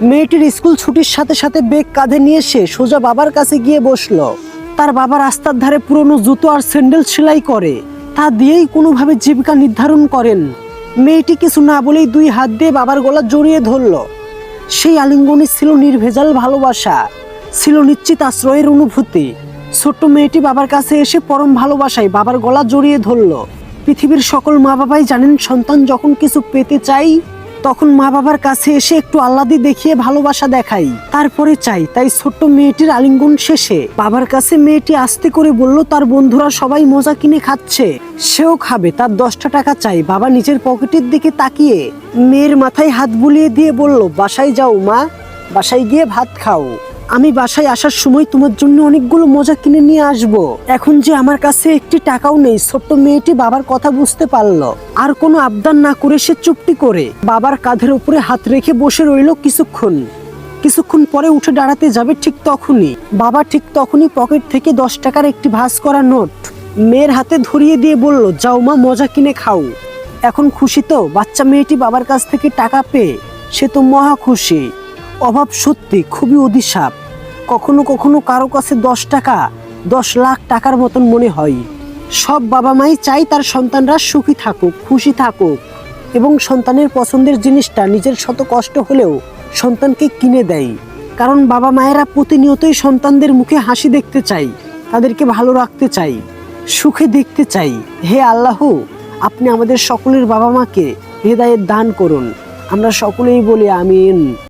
মেয়েটির স্কুল ছুটির সাথে সাথে বেগ কাঁধে নিয়ে সে সোজা বাবার কাছে গিয়ে বসল। তার বাবা রাস্তার ধারে পুরনো জুতো আর স্যান্ডেল সেলাই করে। তা দিয়েই কোনোভাবে জীবিকা নির্ধারণ করেন। মেয়েটি কিছু না বলেই দুই হাত দিয়ে বাবার গলা জড়িয়ে ধরলো। সেই আলিঙ্গনে ছিল নির্ভেজাল ভালোবাসা, ছিল নিশ্চিত আশ্রয়ের অনুভূতি। ছোট্ট মেয়েটি বাবার কাছে এসে পরম ভালোবাসায় বাবার গলা জড়িয়ে ধরলো। পৃথিবীর সকল মা বাবাই জানেন সন্তান যখন কিছু পেতে চাই তখন মা বাবার কাছে এসে একটু আল্লাদি দেখিয়ে ভালোবাসা দেখাই। তারপরে চাই, তাই ছোট্ট মেয়েটির আলিঙ্গন শেষে। বাবার কাছে মেয়েটি আস্তে করে বলল, তার বন্ধুরা সবাই মজা কিনে খাচ্ছে। সেও খাবে, তার দশটা টাকা চাই। বাবা নিজের পকেটের দিকে তাকিয়ে মেয়ের মাথায় হাত বুলিয়ে দিয়ে বলল, বাসায় যাও মা, বাসায় গিয়ে ভাত খাও। আমি বাসায় আসার সময় তোমার জন্য অনেকগুলো মজা কিনে নিয়ে আসব। এখন যে আমার কাছে একটি টাকাও নেই, ছোট্ট মেয়েটি বাবার কথা বুঝতে পারল। আর কোনো আবদার না করে সে চুপটি করে বাবার কাঁধের উপরে হাত রেখে বসে রইল কিছুক্ষণ। কিছুক্ষণ পরে উঠে দাঁড়াতে যাবে ঠিক তখনই। বাবা ঠিক তখনই পকেট থেকে দশ টাকার একটি ভাঁজ করা নোট মেয়ের হাতে ধরিয়ে দিয়ে বলল, যাও মা, মজা কিনে খাও। এখন খুশি তো? বাচ্চা মেয়েটি বাবার কাছ থেকে টাকা পেয়ে সে তো মহা খুশি। অভাব সত্যি খুবই অধিশাপ কখনো কখনো কারও কাছে দশ টাকা, দশ লাখ টাকার মতন মনে হয়। সব বাবা মাই চাই তার সন্তানরা সুখী থাকুক, খুশি থাকুক এবং সন্তানের পছন্দের জিনিসটা নিজের শত কষ্ট হলেও সন্তানকে কিনে দেয়। কারণ বাবা মায়েরা প্রতিনিয়তই সন্তানদের মুখে হাসি দেখতে চাই, তাদেরকে ভালো রাখতে চাই, সুখে দেখতে চাই। হে আল্লাহ, আপনি আমাদের সকলের বাবা মাকে হৃদায়ত দান করুন। আমরা সকলেই বলি আমিন।